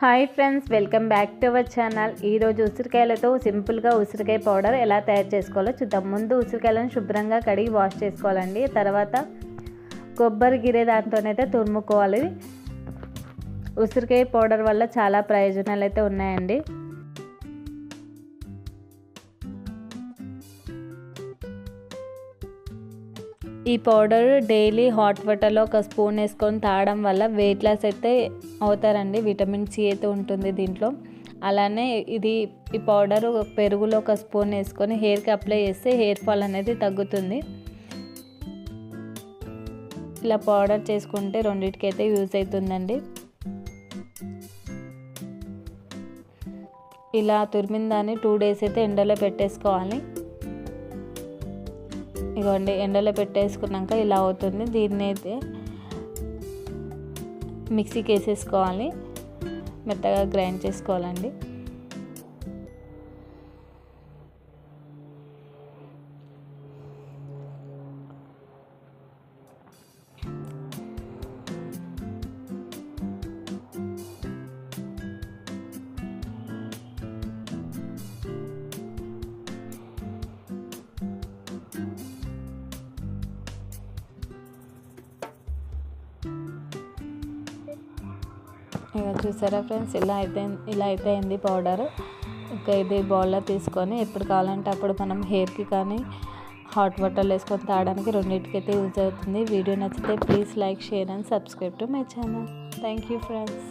Hi friends welcome back to our channel. ఈరోజు ఉసిరికాయలతో సింపుల్గా ఉసిరికాయ పౌడర్ ఎలా తయారు చేసుకోవాలో చూద్దాం. ముందు ఉసిరికాయలను శుభ్రంగా కడిగి వాష్ చేసుకోవాలండి. తర్వాత కొబ్బరి గిరే దాంతోనైతే తురుముకోవాలి. ఉసిరికాయ పౌడర్ వల్ల చాలా ప్రయోజనాలు అయితే ఉన్నాయండి. ఈ పౌడర్ డైలీ హాట్ వాటర్లో ఒక స్పూన్ వేసుకొని తాగడం వల్ల వెయిట్ లాస్ అయితే అవుతారండి. విటమిన్ సి అయితే ఉంటుంది దీంట్లో. అలానే ఇది ఈ పౌడర్ పెరుగులో ఒక స్పూన్ వేసుకొని హెయిర్కి అప్లై చేస్తే హెయిర్ ఫాల్ అనేది తగ్గుతుంది. ఇలా పౌడర్ చేసుకుంటే రెండింటికి అయితే యూజ్ అవుతుందండి. ఇలా తురిమిన దాన్ని టూ డేస్ అయితే ఎండలో పెట్టేసుకోవాలి. ఇగోండి ఎండలో పెట్టేసుకున్నాక ఇలా అవుతుంది. దీన్ని అయితే మిక్సీకి వేసేసుకోవాలి. మెత్తగా గ్రైండ్ చేసుకోవాలండి. ఇక చూసారా ఫ్రెండ్స్ ఇలా అయితే ఇలా అయితే అయింది పౌడర్. ఇంకా ఇది బౌల్లో తీసుకొని ఎప్పుడు కావాలంటే అప్పుడు మనం హెయిర్కి కానీ హాట్ వాటర్లో వేసుకొని తాగడానికి రెండింటికైతే యూజ్ అవుతుంది. వీడియో నచ్చితే please like share and subscribe to my channel. Thank you friends.